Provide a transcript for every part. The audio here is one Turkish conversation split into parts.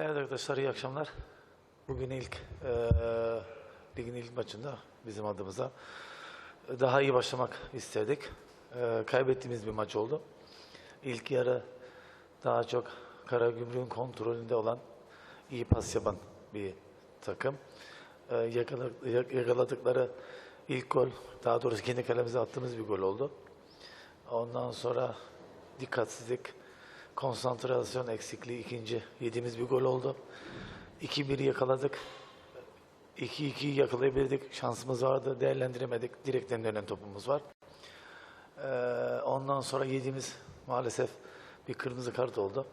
Evet arkadaşlar iyi akşamlar. Bugün ilk eee ligin ilk maçında bizim adımıza daha iyi başlamak istedik. Eee, kaybettiğimiz bir maç oldu. İlk yarı daha çok Karagümrük'ün kontrolünde olan iyi pas yapan bir takım. Yak- yakaladıkları ilk gol, daha doğrusu kendi kalemize attığımız bir gol oldu. Ondan sonra dikkatsizlik, konsantrasyon eksikliği ikinci yediğimiz bir gol oldu. 2-1 yakaladık. 2-2'yi yakalayabildik. Şansımız vardı. Değerlendiremedik. Direkten dönen topumuz var. Ee, ondan sonra yediğimiz maalesef bir kırmızı kart oldu.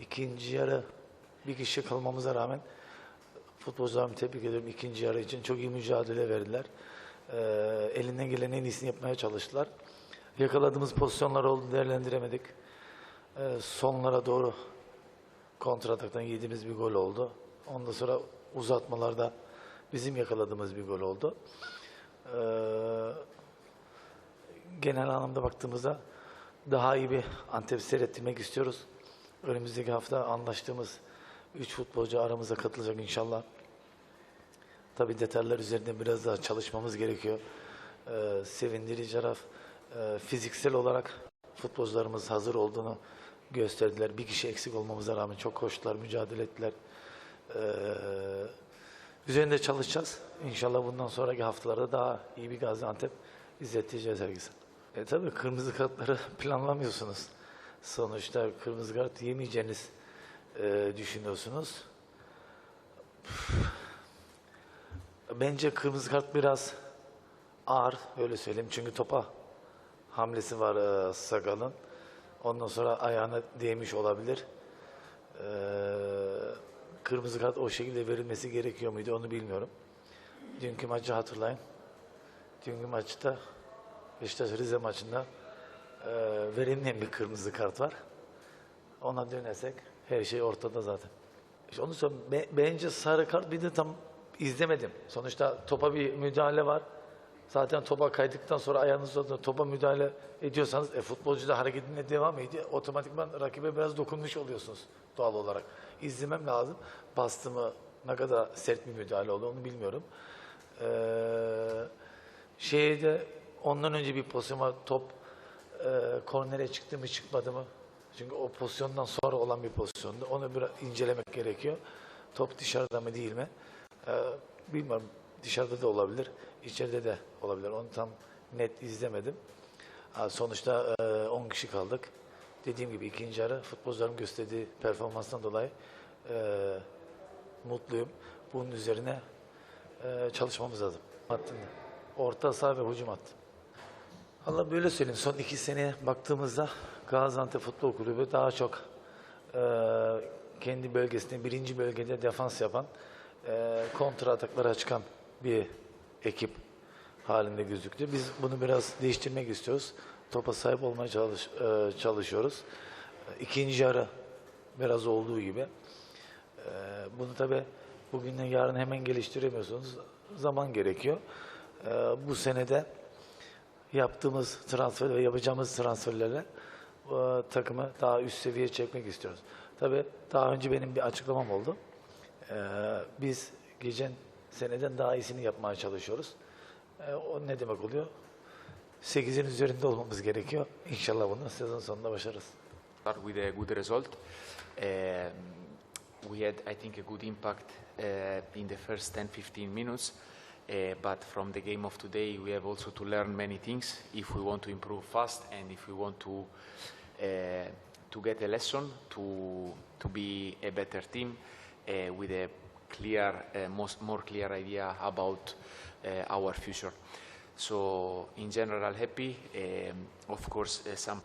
İkinci yarı bir kişi kalmamıza rağmen futbolcularımı tebrik ediyorum. İkinci yarı için çok iyi mücadele verdiler. Ee, elinden gelen en iyisini yapmaya çalıştılar. Yakaladığımız pozisyonlar oldu, değerlendiremedik. Ee, sonlara doğru kontrataktan yediğimiz bir gol oldu. Ondan sonra uzatmalarda bizim yakaladığımız bir gol oldu. Ee, genel anlamda baktığımızda daha iyi bir Antep seyrettirmek istiyoruz. Önümüzdeki hafta anlaştığımız 3 futbolcu aramıza katılacak inşallah. Tabii detaylar üzerinde biraz daha çalışmamız gerekiyor. Ee, sevindirici taraf e, fiziksel olarak futbolcularımız hazır olduğunu gösterdiler. Bir kişi eksik olmamıza rağmen çok koştular, mücadele ettiler. Ee, üzerinde çalışacağız. İnşallah bundan sonraki haftalarda daha iyi bir Gaziantep izleteceğiz herkese. E tabii kırmızı kartları planlamıyorsunuz. Sonuçta kırmızı kart yemeyeceğiniz e, düşünüyorsunuz. Bence kırmızı kart biraz ağır öyle söyleyeyim. Çünkü topa hamlesi var e, Sakal'ın. Ondan sonra ayağına değmiş olabilir. E, kırmızı kart o şekilde verilmesi gerekiyor muydu onu bilmiyorum. Dünkü maçı hatırlayın. Dünkü maçta Beşiktaş Rize maçında e, verilmeyen bir kırmızı kart var. Ona dönersek her şey ortada zaten. İşte onu söyleyeyim. Be- bence sarı kart bir de tam izlemedim. Sonuçta topa bir müdahale var. Zaten topa kaydıktan sonra ayağınız uzatıyor. Topa müdahale ediyorsanız e, futbolcu da hareketine devam ediyor. Otomatikman rakibe biraz dokunmuş oluyorsunuz doğal olarak. İzlemem lazım. Bastı mı ne kadar sert bir müdahale oldu onu bilmiyorum. Ee, şeyde ondan önce bir pozisyon var. Top e, kornere çıktı mı çıkmadı mı? Çünkü o pozisyondan sonra olan bir pozisyondu. Onu biraz incelemek gerekiyor. Top dışarıda mı değil mi? Ee, bilmiyorum. Dışarıda da olabilir. içeride de olabilir. Onu tam net izlemedim. Sonuçta e, 10 kişi kaldık. Dediğim gibi ikinci yarı futbolcuların gösterdiği performanstan dolayı e, mutluyum. Bunun üzerine e, çalışmamız lazım. Hattında. Orta saha ve hücum hattı. Allah böyle söyleyeyim. Son iki seneye baktığımızda Gaziantep Futbol Kulübü daha çok e, kendi bölgesinde birinci bölgede defans yapan, e, kontra ataklara çıkan bir ekip halinde gözüktü. Biz bunu biraz değiştirmek istiyoruz. Topa sahip olmaya çalış, e, çalışıyoruz. İkinci yarı biraz olduğu gibi. E, bunu tabi bugünden yarın hemen geliştiremiyorsunuz. Zaman gerekiyor. E, bu senede yaptığımız transfer ve yapacağımız transferlerle e, takımı daha üst seviyeye çekmek istiyoruz. Tabii daha önce benim bir açıklamam oldu. E, biz geçen seneden daha iyisini yapmaya çalışıyoruz. E, o ne demek oluyor? 8'in üzerinde olmamız gerekiyor. İnşallah bunu sezon sonunda başarırız. start with a good result. Um, we had, I think, a good impact uh, in the first 10-15 minutes. Uh, but from the game of today, we have also to learn many things if we want to improve fast and if we want to uh, to get a lesson to to be a better team uh, with a clear, uh, more clear idea about uh, our future. So, in general, happy. Um, of course, uh, some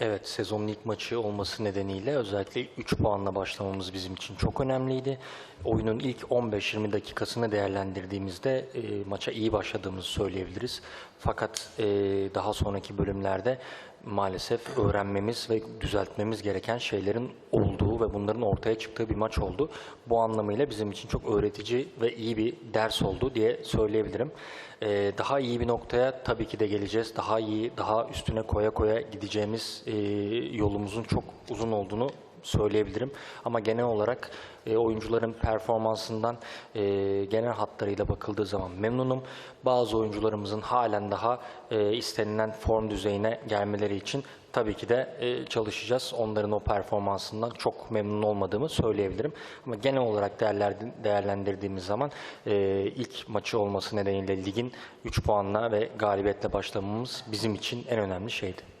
Evet, sezonun ilk maçı olması nedeniyle özellikle 3 puanla başlamamız bizim için çok önemliydi. Oyunun ilk 15-20 dakikasını değerlendirdiğimizde e, maça iyi başladığımızı söyleyebiliriz. Fakat e, daha sonraki bölümlerde maalesef öğrenmemiz ve düzeltmemiz gereken şeylerin olduğu ve bunların ortaya çıktığı bir maç oldu. Bu anlamıyla bizim için çok öğretici ve iyi bir ders oldu diye söyleyebilirim. E, daha iyi bir noktaya tabii ki de geleceğiz. Daha iyi, daha üstüne koya koya gideceğimiz e, yolumuzun çok uzun olduğunu söyleyebilirim. Ama genel olarak e, oyuncuların performansından e, genel hatlarıyla bakıldığı zaman memnunum. Bazı oyuncularımızın halen daha e, istenilen form düzeyine gelmeleri için tabii ki de e, çalışacağız. Onların o performansından çok memnun olmadığımı söyleyebilirim. Ama genel olarak değerler- değerlendirdiğimiz zaman e, ilk maçı olması nedeniyle ligin 3 puanla ve galibiyetle başlamamız bizim için en önemli şeydi.